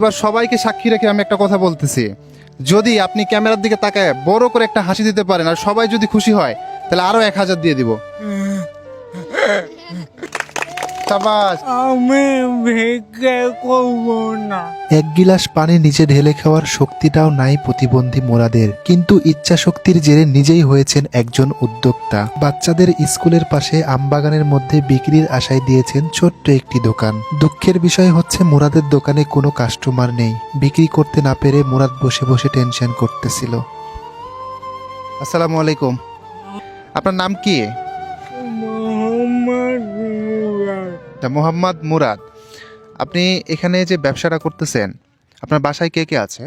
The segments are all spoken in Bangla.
এবার সবাইকে সাক্ষী রেখে আমি একটা কথা বলতেছি। যদি আপনি ক্যামেরার দিকে তাকায় বড় করে একটা হাসি দিতে পারেন আর সবাই যদি খুশি হয়, তাহলে আরও এক হাজার দিয়ে দিব। সাবাস। আমি ভিক্ষে করব না। এক গিলাস পানি নিচে ঢেলে খাওয়ার শক্তিটাও নাই প্রতিবন্ধী মোরাদের। কিন্তু ইচ্ছা শক্তির জেরে নিজেই হয়েছেন একজন উদ্যোক্তা। বাচ্চাদের স্কুলের পাশে আমবাগানের মধ্যে বিক্রির আশায় দিয়েছেন ছোট্ট একটি দোকান। দুঃখের বিষয় হচ্ছে মুরাদের দোকানে কোনো কাস্টমার নেই। বিক্রি করতে না পেরে মুরাদ বসে বসে টেনশন করতেছিল। আসসালামু আলাইকুম। আপনার নাম কি? তা মোহাম্মদ মুরাদ আপনি এখানে যে ব্যবসাটা করতেছেন আপনার বাসায় কে কে আছে?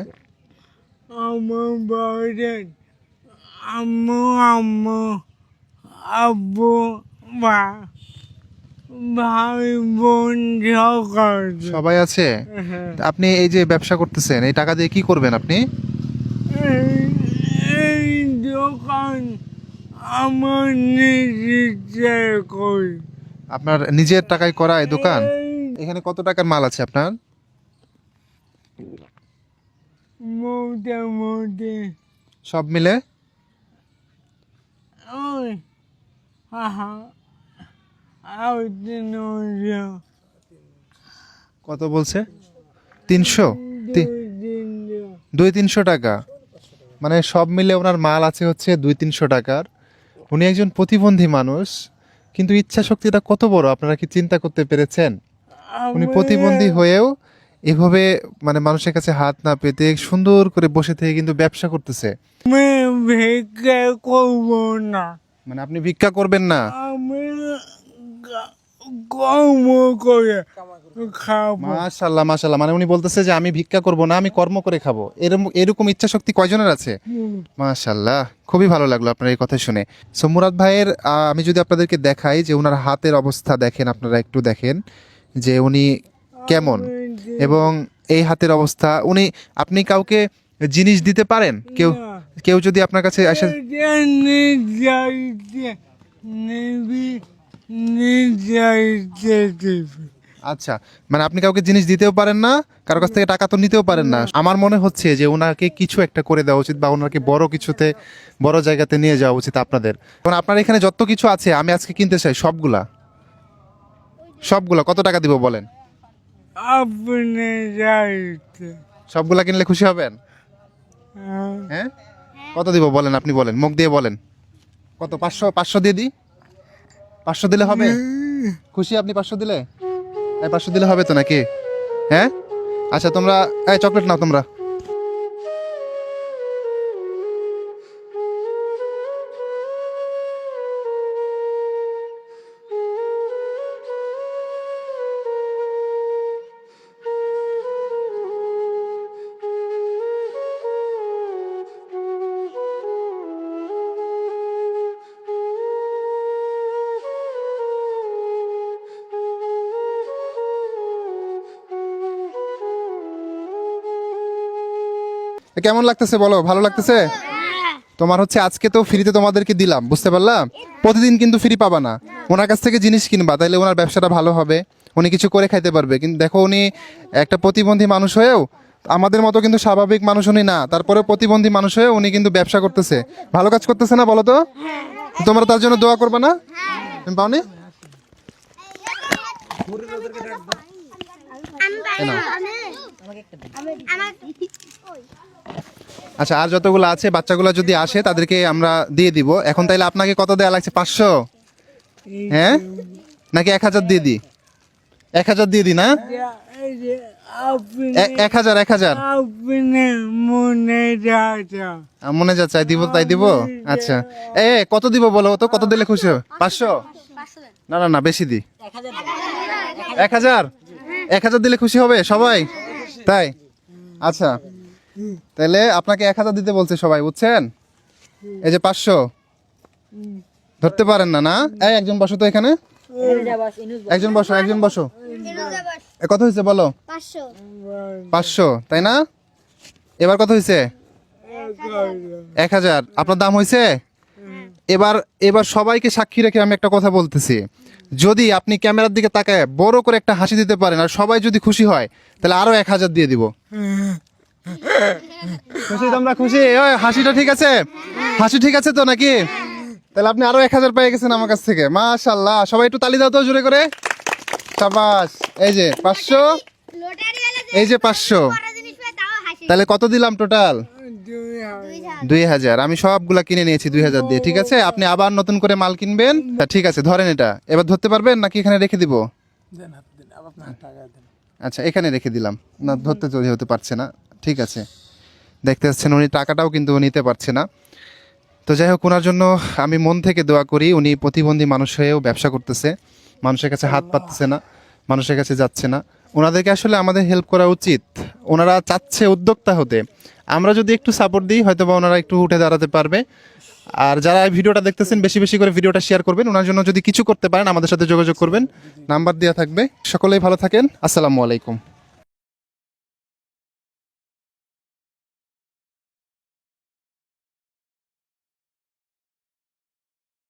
আমার বাড়ির আম্মু আম্মু আব্বু বা ভাই বোন সকল সবাই আছে? তা আপনি এই যে ব্যবসা করতেছেন এই টাকা দিয়ে কি করবেন আপনি? এই দোকান আমার নিজে করি। আপনার নিজের টাকায় করা এই দোকান? এখানে কত টাকার মাল আছে আপনার? মোটামুটি সব মিলে? কত বলছে? তিনশো। দুই তিনশো টাকা। মানে সব মিলে ওনার মাল আছে হচ্ছে দুই তিনশো টাকার। উনি একজন প্রতিবন্ধী মানুষ। কিন্তু ইচ্ছা শক্তিটা কত বড়? আপনারা কি চিন্তা করতে পেরেছেন? উনি প্রতিবন্ধী হয়েও এভাবে মানে মানুষের কাছে হাত না পেতে সুন্দর করে বসে থেকে কিন্তু ব্যবসা করতেছে। আমি ভিক্ষে করব না। মানে আপনি ভিক্ষা করবেন না? আমি কর্ম করে। খাব। মাশাল্লাহ মাশাল্লাহ। মানে উনি বলতেছে যে আমি ভিক্ষা করব না আমি কর্ম করে খাব। এরকম এরকম ইচ্ছা শক্তি কয়জনের আছে? মাশাল্লাহ খুবই ভালো লাগল আপনার এই কথা শুনে। সো মুরাদ ভাইয়ের আমি যদি আপনাদেরকে দেখাই যে ওনার হাতের অবস্থা দেখেন আপনারা একটু দেখেন যে উনি কেমন। এবং এই হাতের অবস্থা উনি আপনি কাউকে জিনিস দিতে পারেন? কেউ কেউ যদি আপনার কাছে এসে আচ্ছা মানে আপনি কাউকে জিনিস দিতেও পারেন না কারও কাছ থেকে টাকা তো নিতেও পারেন না। আমার মনে হচ্ছে যে ওনাকে কিছু একটা করে দেওয়া উচিত বা ওনাকে বড় কিছুতে বড় জায়গাতে নিয়ে যাওয়া উচিত আপনাদের। কারণ আপনার এখানে যত কিছু আছে আমি আজকে কিনতে চাই সবগুলা। সবগুলা কত টাকা দিব বলেন? আপনি সবগুলা কিনলে খুশি হবেন? হ্যাঁ? কত দিব বলেন আপনি বলেন মুখ দিয়ে বলেন। কত পাঁচশো পাঁচশো দিয়ে দিই? পাঁচশো দিলে হবে? খুশি আপনি পাঁচশো দিলে? পাঁচশো দিলে হবে তো নাকি? হ্যাঁ? আচ্ছা তোমরা চকলেট নাও তোমরা। কেমন লাগতেছে বলো? ভালো লাগতেছে? তোমার হচ্ছে আজকে তো ফ্রিতে তোমাদেরকে দিলাম বুঝতে পারলাম প্রতিদিন কিন্তু ফ্রি পাবা না। ওনার কাছ থেকে জিনিস কিনবা তাইলে ওনার ব্যবসাটা ভালো হবে। উনি কিছু করে খাইতে পারবে। কিন্তু দেখো উনি একটা প্রতিবন্ধী মানুষ হয়েও আমাদের মতো কিন্তু স্বাভাবিক মানুষ উনি না তারপরে প্রতিবন্ধী মানুষ হয়ে উনি কিন্তু ব্যবসা করতেছে। ভালো কাজ করতেছে না বলো তো? তোমরা তার জন্য দোয়া করবে না? তুমি পাওনি? নাও। আচ্ছা আর যতগুলো আছে বাচ্চাগুলো যদি আসে তাদেরকে আমরা দিয়ে দিব। এখন তাইলে আপনাকে কত দেওয়া লাগছে? পাঁচশো? হ্যাঁ? নাকি এক হাজার দিয়ে দিই? এক হাজার দিয়ে দিই না? এক হাজার এক হাজার। মনে মনে যাচ্ছে দিব তাই দিব? আচ্ছা। এ, কত দিব বলো তো? কত দিলে খুশি হবে? পাঁচশো? না না না বেশি দি এক হাজার? এক হাজার দিলে খুশি হবে সবাই? তাই? আচ্ছা। তাহলে আপনাকে এক হাজার দিতে বলছে সবাই বুঝছেন? এই যে পাঁচশো। ধরতে পারেন না না? এই একজন বসো তো এখানে। একজন বসো একজন বসো। এ, কত হয়েছে বলো? পাঁচশো। পাঁচশো তাই না? এবার কত হয়েছে? এক হাজার। আপনার দাম হয়েছে? এবার এবার সবাইকে সাক্ষী রেখে আমি একটা কথা বলতেছি। যদি আপনি ক্যামেরার দিকে তাকায় বড় করে একটা হাসি দিতে পারেন আর সবাই যদি খুশি হয় তাহলে আরও এক হাজার দিয়ে দিব। খুশি তোমরা খুশি? ওই হাসিটা ঠিক আছে? হাসি ঠিক আছে তো নাকি? তাহলে আপনি আরও এক হাজার পেয়ে গেছেন আমার কাছ থেকে। মাশাল্লাহ সবাই একটু তালি দাও তো জোরে করে। সাবাস এই যে পাঁচশো এই যে পাঁচশো। তাহলে কত দিলাম টোটাল? দুই হাজার। আমি সবগুলা কিনে নিয়েছি দুই হাজার দিয়ে ঠিক আছে? আপনি আবার নতুন করে মাল কিনবেন? তা ঠিক আছে ধরেন এটা। এবার ধরতে পারবেন নাকি এখানে রেখে দিব? আচ্ছা এখানে রেখে দিলাম। না ধরতে তো যেহেতু পারছে না। ঠিক আছে। দেখতে পাচ্ছেন উনি টাকাটাও কিন্তু নিতে পারছে না। তো যাই হোক ওনার জন্য আমি মন থেকে দোয়া করি উনি প্রতিবন্ধী মানুষ হয়েও ব্যবসা করতেছে। মানুষের কাছে হাত পাততেছে না মানুষের কাছে যাচ্ছে না। ওনাদেরকে আসলে আমাদের হেল্প করা উচিত। ওনারা চাচ্ছে উদ্যোক্তা হতে। আমরা যদি একটু সাপোর্ট দিই হয়তো বা ওনারা একটু উঠে দাঁড়াতে পারবে। আর যারা এই ভিডিওটা দেখতেছেন বেশি বেশি করে ভিডিওটা শেয়ার করবেন। ওনার জন্য যদি কিছু করতে পারেন আমাদের সাথে যোগাযোগ করবেন। নাম্বার দেওয়া থাকবে। সকলেই ভালো থাকেন। আসসালামু আলাইকুম।